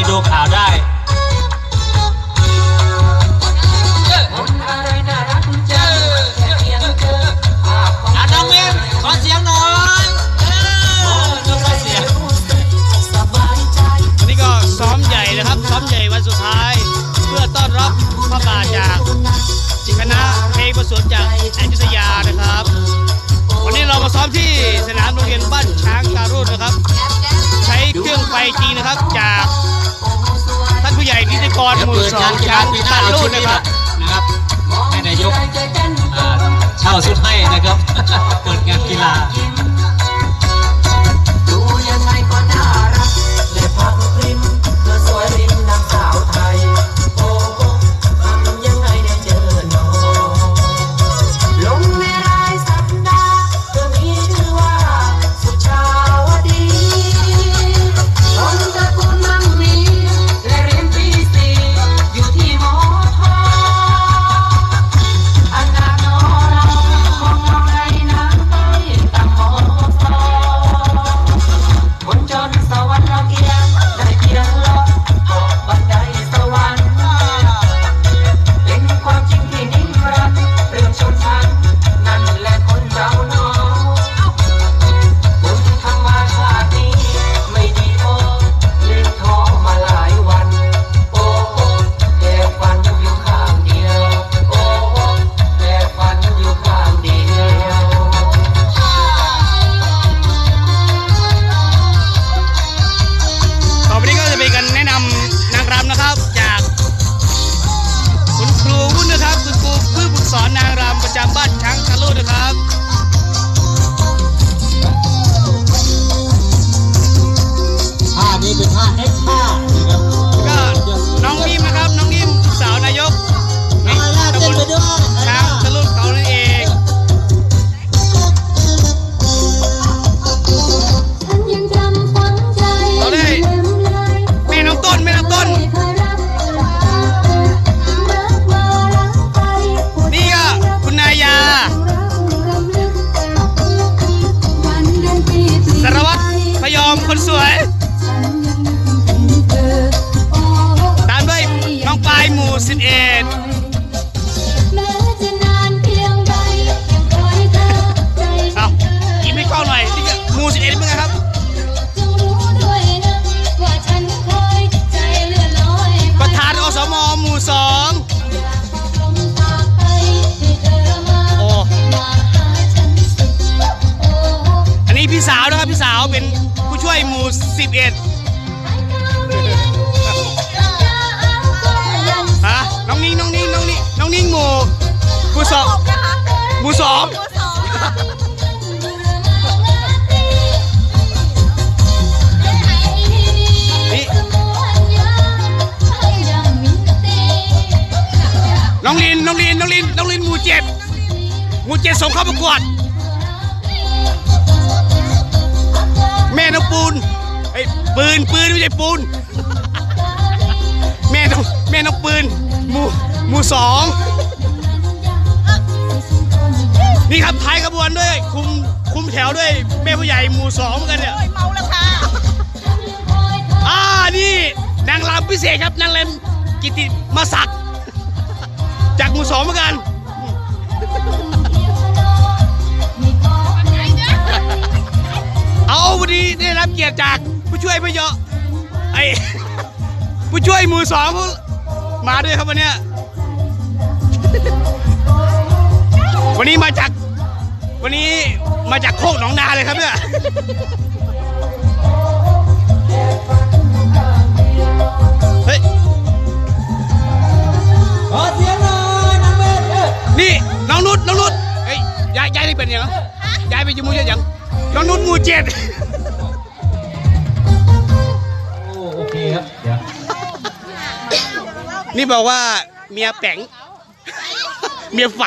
ที่ดูข่าวได้คนอะไรน่ารักจังแค่เพียงเจอภาพของอะน้องเมมขอเสียงหน่อยเออดูขอเสียงสบายใจวันนี้ก็ซ้อมใหญ่นะครับซ้อมใหญ่วันสุดท้ายเพื่อต้อนรับพระบาทจากคณะเพลงประสวนจากอยุธยานะครับ วันนี้เรามาซ้อมที่สนามโรงเรียนบ้านช้างการุณนะครับ ใช้เครื่องไฟจริงนะครับจาก เดี๋ยวหมู่เปิดงานกีฬาปีหน้าเอาชุดนี้นะครับนะครับให้นายกเช่าชุดให้นะครับ เปิดงานกีฬา พี่สาวนะครับพี่สาวเป็นผู้ช่วยหมู่11ฮะน้องนิ้งน้องนิ้งน้องนิ้งน้องนิ้งหมู่หมู่สองหมู่สองน้องลินน้องลินน้องลินน้องลินหมู่เจ็ดหมู่เจ็ดส่งเข้าประกวด ม่น้องปูนไอ้ยปืนปืนไม่ใช่ปูน แม่น้องแม่น้องปืนหมู่หมู่สองนี่ครับท้ายขบวนด้วย คุมคุมแถวด้วยแม่ผู้ใหญ่หมู่สองเหมือนกันเนี่ยเมาแล้วค่ะอ่า นี่นางรำพิเศษครับนางรำกิติมาศักดิ์จากหมู่สองเหมือนกัน เอาวันนี้ได้รับเกียรติจากผู้ช่วยพยอะไอ ผู้ช่วยมู่สองผู้มาด้วยครับวันเนี้ย วันนี้มาจาก วันนี้มาจากโคกหนองนาเลยครับเนี่ย เฮ้ย ขอเสียงหน่อยน้องเมธเอ้ยนี่น้องนุชน้องนุชเฮ้ยยายยายนี่เป็นยังยายไปอยูหมู่เจ็ดยัง น้องนุชหมู่เจ็ดโอ้โอเคครับ เดี๋ยวนี่บอกว่าเมียแป๋ง เมียไฝ